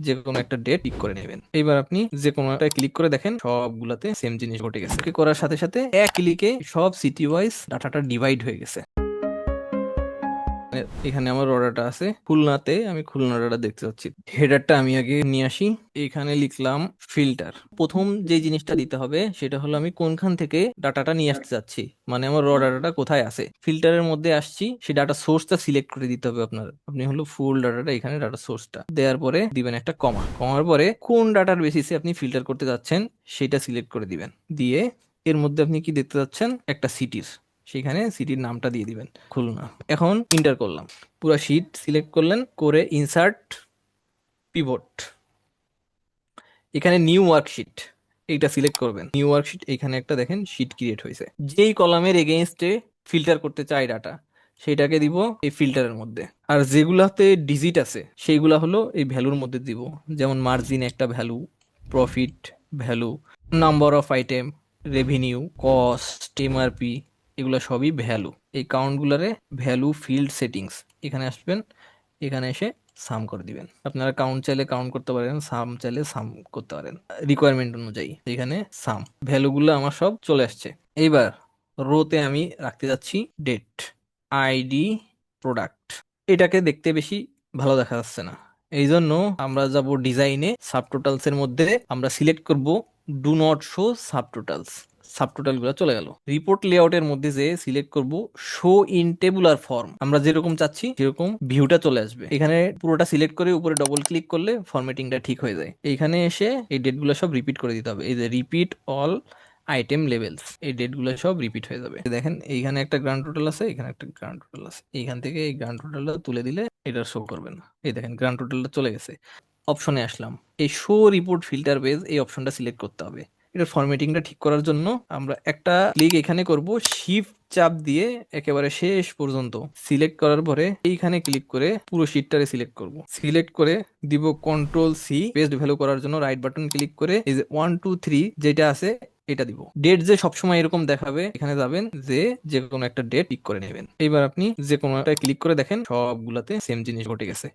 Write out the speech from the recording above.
যে কোনো একটা ডেট পিক করে নেবেন। এবার আপনি যে কোনো একটা ক্লিক করে দেখেন, সবগুলাতে সেম জিনিস ঘটে গেছে। করার সাথে সাথে এক ক্লিকে সব সিটি ওয়াইজ ডাটাটা ডিভাইড হয়ে গেছে। এখানে আমার অর্ডারটা আছে। খুলনাতে আমি খুলনার অর্ডার দেখতে পাচ্ছি হেডারটা আমি আগে নিয়ে আসি। এখানে লিখলাম ফিল্টার। প্রথম যে জিনিসটা দিতে হবে, সেটা হলো আমি কোনখান থেকে ডাটাটা নিয়ে আসতে চাচ্ছি মানে আমার র ডাটাটা কোথায় আছে। ফিল্টারের মধ্যে আসছি, সেই ডাটা সোর্সটা সিলেক্ট করে দিতে হবে আপনার। আপনি হলো ফুল ডাটাটা এখানে ডাটা সোর্সটা। দেওয়ার পরে দিবেন একটা কমা। কমার পরে কোন ডাটার বেসিসে আপনি ফিল্টার করতে যাচ্ছেন, সেটা সিলেক্ট করে দিবেন। দিয়ে এর মধ্যে আপনি কি দেখতে যাচ্ছেন? একটা সিটির। সেখানে সিটির নামটা দিয়ে দিবেন। খুলনা। এখন ইন্টার করলাম। পুরো শিট সিলেক্ট করলেন, করে ইনসার্ট পিভট এখানে নিউ ওয়ার্কশিট এইটা সিলেক্ট করবেন। নিউ ওয়ার্কশিট এখানে একটা দেখেন শিট ক্রিয়েট হয়েছে। যেই কলামের এগেইনস্টে ফিল্টার করতে চাই ডাটা সেটাকে দিব এই ফিল্টারের মধ্যে। আর যেগুলাতে ডিজিট আছে, সেইগুলা হলো এই ভ্যালুর মধ্যে দিব। যেমন মার্জিন একটা value profit value number of item revenue cost MRP এগুলো সবই ভ্যালু এই কাউন্টগুলারে ভ্যালু ফিল্ড সেটিংস এখানে আসবেন, এখানে এসে সাম করে দিবেন। আপনারা কাউন্ট চাইলে কাউন্ট করতে পারেন সাম চাইলে সাম করতে পারেন। রিকোয়ারমেন্ট অনুযায়ী এখানে সাম ভ্যালুগুলো আমার সব চলে আসছে। এইবার রোতে আমি রাখতে যাচ্ছি ডেট আইডি প্রোডাক্ট এটাকে দেখতে বেশি ভালো দেখা যাচ্ছে না। এই জন্য আমরা যাব ডিজাইনে সাবটোটালস এর মধ্যে। আমরা সিলেক্ট করব ডু নট শো সাবটোটালস সাবটোটালগুলো চলে গেল। রিপোর্ট লেআউটের মধ্যে যে সিলেক্ট করব শো ইন টেবুলার ফর্ম আমরা যেরকম চাচ্ছি, সেরকম ভিউটা চলে আসবে। এখানে পুরোটা সিলেক্ট করে উপরে ডবল ক্লিক করলে ফরম্যাটিংটা ঠিক হয়ে যায়। এইখানে এসে এই ডেটগুলো সব রিপিট করে দিতে হবে। এই যে রিপিট অল আইটেম লেভেলস এই ডেটগুলো সব রিপিট হয়ে যাবে। দেখেন, এইখানে একটা গ্রান্ড টোটাল আছে, এখানে একটা গ্রান্ড টোটাল আছে। এইখান থেকে এই গ্রান্ড টোটালটা তুলে দিলে এটা শো করবে না এই দেখেন গ্রান্ড টোটালটা চলে গেছে। অপশনে আসলাম। এই শো রিপোর্ট ফিল্টার বেজ এই অপশনটা সিলেক্ট করতে হবে। এটা ফরম্যাটিংটা ঠিক করার জন্য আমরা একটা ক্লিক এখানে করব শিফট চাপ দিয়ে একেবারে শেষ পর্যন্ত। সিলেক্ট করার পরে এইখানে ক্লিক করে পুরো শিটটারে সিলেক্ট করব। সিলেক্ট করে দিব কন্ট্রোল সি পেস্ট ভ্যালু করার জন্য রাইট বাটন ক্লিক করে এই যে ওয়ান টু থ্রি যেটা আছে এটা দিব। ডেট যে সবসময় এরকম দেখাবে, এখানে যাবেন, যে যে কোনো একটা ডেট পিক করে নেবেন। এবার আপনি যে কোনো একটা ক্লিক করে দেখেন, সবগুলাতে সেম জিনিস ঘটে গেছে।